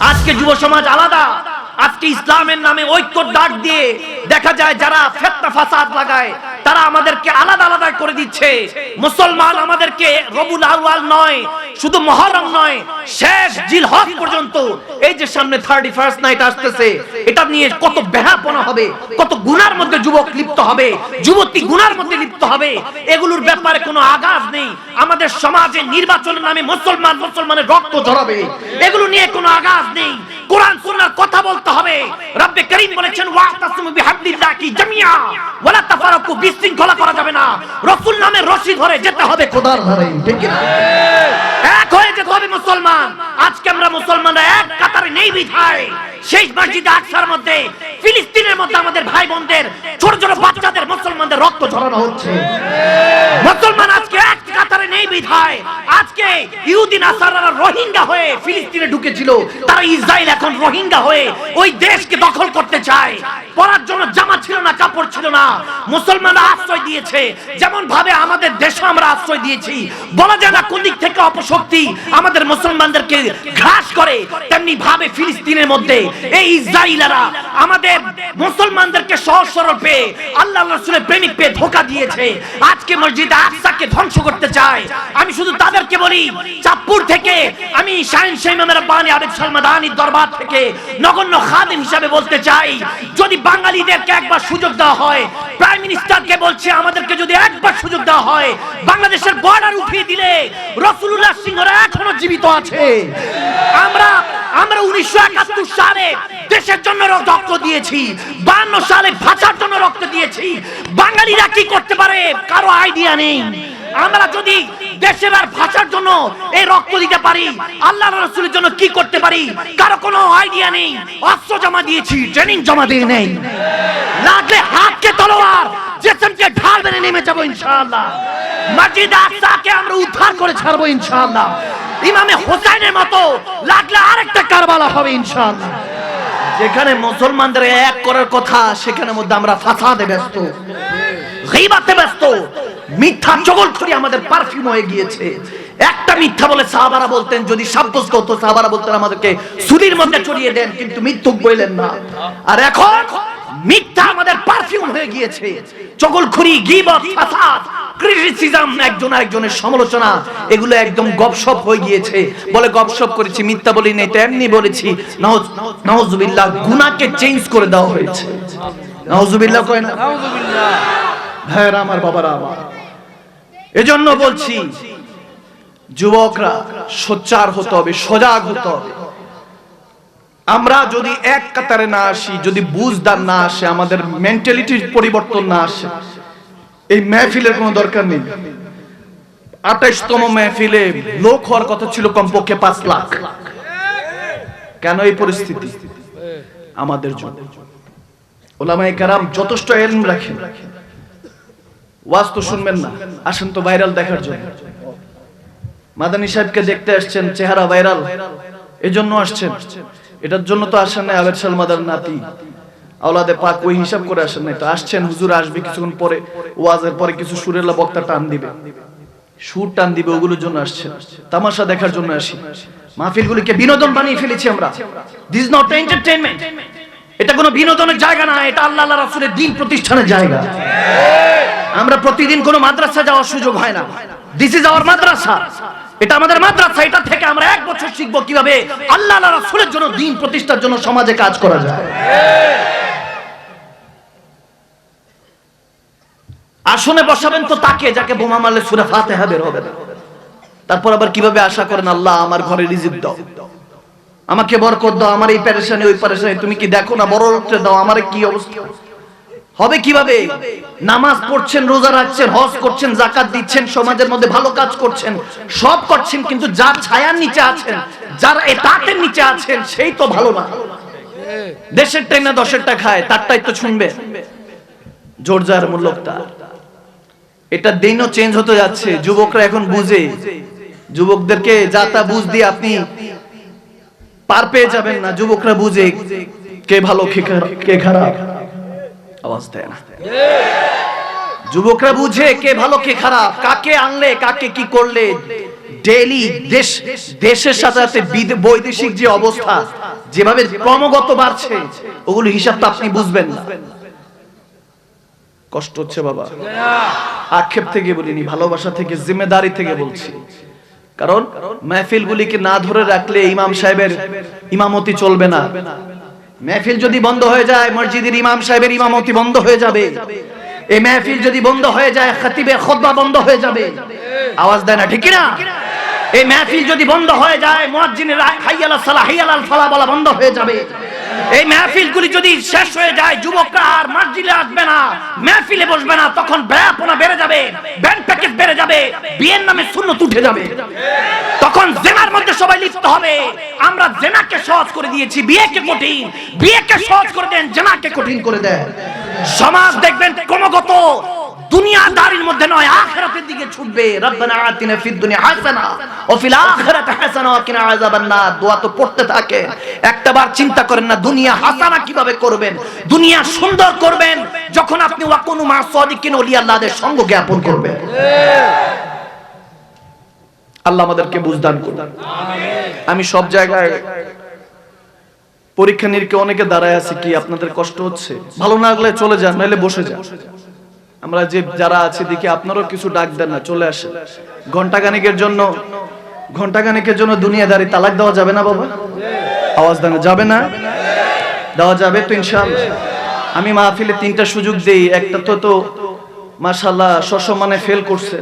আজকে যুব সমাজ আলাদা। আজকে ইসলামের নামে ঐক্য ডাক দিয়ে দেখা যায় যারা ফেতনা, ফাসাদ লাগায়। তারা আমাদেরকে আলাদা আলাদা করে দিচ্ছে। মুসলমান আমাদেরকে রবুল আউয়াল নয়, শুধু মহরম নয়, শেষ জিলহজ পর্যন্ত। এই যে সামনে থার্টি ফার্স্ট নাইট আসতেছে, এটা নিয়ে কত বেহাপনা হবে, কত গুনার মধ্যে যুবক লিপ্ত হবে, যুবতী গুনার মধ্যে লিপ্ত হবে, এগুলোর ব্যাপারে কোনো আগাজ নেই। আমাদের সমাজে নির্বাচনের নামে মুসলমান মুসলমানের রক্ত ঝরাবে, এগুলো নিয়ে কোনো আগাজ নেই। কোরআন সুন্নাহর কথা বলতে হবে। রব্বে করিম বলেছেন ওয়াতাসিমু বিহাবলিল্লাহি জামিয়া ওয়ালা তাফারাকু, বিশৃঙ্খলা করা যাবে না। রাসূল নামে রশি ধরে যেতে হবে, খোদার ধরে ঠিক না এক হয়ে যেতে হবে মুসলমান। আজকে আমরা মুসলমানরা এক কাতারে নেই বিধায়। শেষ মসজিদে আকসার মধ্যে, ফিলিস্তিনের মধ্যে আমাদের ভাই বোনদের ছোট ছোট বাচ্চাদের, মুসলমানদের রক্ত ঝরানো হচ্ছে। বিধায় আজকে ইহুদিন নাসারারা রোহিঙ্গা হয়ে ফিলিস্তিনে ঢুকেছিল। তারা ইসরায়েল এখন রোহিঙ্গা হয়ে ওই দেশকে দখল করতে চায়। পরার জন্য জামা ছিল না, কাপড় ছিল না। মুসলমানরা আশ্রয় দিয়েছে। যেমন ভাবে আমাদের দেশে আমরা আশ্রয় দিয়েছি। বলা যায় না কোন দিক থেকে অপশক্তি আমাদের মুসলমানদেরকে ঘাস করে, তেমনি ভাবে ফিলিস্তিনের মধ্যে। এই ইসরায়েলারা আমাদের মুসলমানদেরকে সহজ সরল পেয়ে আল্লাহ রসুলের প্রেমিক পেয়ে ধোকা দিয়েছে। আজকে মসজিদ আকসাকে ধ্বংস করতে চায়। আমি শুধু তাদেরকে বলি, চাঁদপুর থেকে আমি শাহিন শাইমামের বাণী আবেদ সালমাদানির দরবার থেকে নগণ্য খাদিম হিসাবে বলতে চাই, যদি বাঙালিদেরকে একবার সুযোগ দেওয়া হয়। প্রাইম মিনিস্টারকে বলছে, আমাদেরকে যদি একবার সুযোগ দেওয়া হয়, বাংলাদেশের বর্ডার উঠিয়ে দিলে রসুল্লাহ সিংহরা এখনও জীবিত আছে। আমরা আমরা উনিশশো একাত্তর সালে দেশের জন্য রক্ত দিয়েছি, বান্ন সালে ভাষার জন্য রক্ত দিয়েছি। বাঙালিরা কি করতে পারে? কারও আইডিয়া নেই। আমরা যদি দেশের আর ভাষার জন্য এই রক্ত দিতে পারি। আল্লাহ রসুলের জন্য কি করতে পারি? কারও কোনো আইডিয়া নেই। অস্ত্র জমা দিয়েছি ট্রেনিং জমা দিয়ে নেই। লাগলে হাতকে তলোয়ার জেসেমকে ঢাল মেরে নেমে যাব ইনশাআল্লাহ। মসজিদ আকসাকে আমরা উদ্ধার করে ছাড়বো ইনশাআল্লাহ। ইমামে হোসাইনের মতো লাগলে আরেকটা কারবালা হবে ইনশাআল্লাহ। যেখানে মুসলমানদের এক করার কথা সেখানে মধ্যে আমরা ফাসাদে ব্যস্ত, গীবাতে ব্যস্ত। মিথ্যা চগলখড়ি আমাদের পারফিউম হয়ে গিয়েছে। একটা মিথ্যা বলে সাহাবারা বলতেন, যদি সাব্যস্ত হতো, সাহাবারা বলতেন আমাদেরকে, সুদির মধ্যে চড়িয়ে দেন, কিন্তু মিথ্যুক বললেন না। আর এখন মিথ্যা আমাদের পারফিউম হয়ে গিয়েছে। চগলখড়ি, গীবত, ফাসাদ ক্রিটিসিজম একজন আরেকজনের সমালোচনা, এগুলো একদম গপসপ হয়ে গিয়েছে। বলে গপসপ করেছি, মিথ্যা বলি নাই তো এমনি বলেছি, নাউজ- নাউজুবিল্লাহ, গুনাহকে চেঞ্জ করে দেওয়া হয়েছে। নাউজুবিল্লাহ কয় না? ভাইয়েরা আমার বাবারা আমার। এজন্য বলছি, যুবকরা, সোচ্চার হতে হবে, সজাগ হতে হবে। আমরা যদি এক কাতারে না আসি, যদি বুঝদার না আসে, আমাদের মেন্টালিটির পরিবর্তন না আসে, এই মেহফিলের কোনো দরকার নেই। আঠাইশতম মেহফিলে লোক হওয়ার কথা ছিল কমপক্ষে পাঁচ লাখ। কেন এই পরিস্থিতি? আমাদের জন্য। ওলামায়ে কারাম যথেষ্ট এলম রাখেন। ওয়াজ তো শুনবেন না। আসেন তো ভাইরাল দেখার জন্য। মাদানী সাহেবকে দেখতে আসছেন, চেহারা ভাইরাল। এজন্য আসছেন। এটার জন্য তো আসেন না আবেদ সালমাদার নাতি। আওলাদে পাক ওই হিসাব করে আসেন নাই তো। আসছেন, হুজুর আসবে কিছুক্ষণ পরে, ওয়াজের পরে কিছু সুরেলা বক্তা টান দিবে। সুর টান দিবে, ওগুলোর জন্য আসছেন। তামাশা দেখার জন্য আসি। মাহফিলগুলিকে বিনোদন বানিয়ে ফেলেছি আমরা। দিস নট এন্টারটেইনমেন্ট এটা কোনো বিনোদনের জায়গা না, এটা আল্লাহ রাসূলের দিন প্রতিষ্ঠানের জায়গা। আমরা প্রতিদিন কোনো মাদ্রাসা যাওয়ার সুযোগ হয় না। This is our madrasa. এটা আমাদের মাদ্রাসা, এটা থেকে আমরা এক বছর শিখব কীভাবে আল্লাহ রাসূলের জন্য দিন প্রতিষ্ঠার জন্য সমাজে কাজ করা যায়। আসনে বসাবেন তো তাকে, যাকে বোমা মারলে সুরে ফাতেহা বের হবে না। তারপর আবার কীভাবে আশা করেন, আল্লাহ, আমার ঘরে রিজিক দাও। আমাকে বরকত দাও, আমার এই প্যারেশানি ওই প্যারেশানি তুমি কি দেখো না বড় লোককে দাও? আমার কি অবস্থা? হবে কীভাবে? নামাজ পড়ছেন, রোজা রাখছেন, হজ করছেন জাকাত দিচ্ছেন, সমাজের মধ্যে ভালো কাজ করছেন, সব করছেন, কিন্তু যার ছায়ার নিচে আছেন, যার এতাতের নিচে আছেন, সেই তো ভালো না। দেশের টাই না দশেরটা খায়, তারটাই তো শুনবে। জোর যার মূল্যটা এটা দিনও চেঞ্জ হতে যাচ্ছে, যুবকরা এখন বুঝে। যুবকদেরকে যা তা বুঝ দিয়ে আপনি পার পেয়ে যাবেন না, যুবকরা বুঝে কে ভালো, কে খারাপ। আওয়াজ দেয় না। যুবকরা বুঝে কে ভালো, কে খারাপ, কাকে আনলে, কাকে কি করলে। ডেইলি দেশ, দেশের সাথে সাথে বৈদেশিক যে অবস্থা, যেভাবে ক্রমাগত বাড়ছে ওগুলো হিসাব তো আপনি বুঝবেন না। কষ্ট হচ্ছে বাবা। আক্ষেপ থেকে বলিনি, ভালোবাসা থেকে, জিম্মেদারি থেকে বলছি। কারণ, মেহফিলগুলিকে না ধরে রাখলে ইমাম সাহেবের ইমামতি চলবে না। মেহফিল যদি বন্ধ হয়ে যায়, মসজিদের ইমাম সাহেবের ইমামতি বন্ধ হয়ে যাবে। এই মেহফিল যদি বন্ধ হয়ে যায় খতিবের খোদবা বন্ধ হয়ে যাবে। আওয়াজ দেয় না, ঠিক না এই মেহফিল যদি বন্ধ হয়ে যায়, মুয়াজ্জিনের হাইয়াল সালাহ হাইয়াল ফালা বলা বন্ধ হয়ে যাবে। এই মেহফিলগুলি যদি শেষ হয়ে যায়, যুবকরা আর মসজিদে আসবে না, মেহফিলে বসবে না, তখন ব্যয়াপনা বেড়ে যাবে, ব্যান্ড প্যাকেজ বেড়ে যাবে, বিয়ের নামে শূন্যত উঠে যাবে। তখন জেনার মধ্যে সবাই লিপ্ত হবে। আমরা জেনাকে সহজ করে দিয়েছি, বিয়েকে কঠিন। বিয়েকে সহজ করে দেন, জেনাকে কঠিন করে দেন। সমাজ দেখবেন ক্রমাগত দুনিয়াদারির মধ্যে নয়, আখিরাতের দিকে ছুটবে। রব্বানা আতিনা ফিদ দুনিয়া হাসানা। আমি সব জায়গায় পরীক্ষা নিরীক্ষা অনেকে দাঁড়ায় আছে কি আপনাদের কষ্ট হচ্ছে? ভালো না লাগলে চলে যান, নাহলে বসে যান। আমরা যে যারা আছে দেখি আপনারও কিছু ডাক দেন না, চলে আসে ঘন্টাখানিকের জন্য ঘণ্টা গানিকের জন্য দুনিয়াদারি তালাক দেওয়া যাবে না বাবা? আওয়াজ দেওয়া যাবে না? দেওয়া যাবে তো ইনশাআল্লাহ। আমি মাহফিলে তিনটা সুযোগ দেই, একটা তো তো মাশাল্লাহ সসম্মানে ফেল করছে।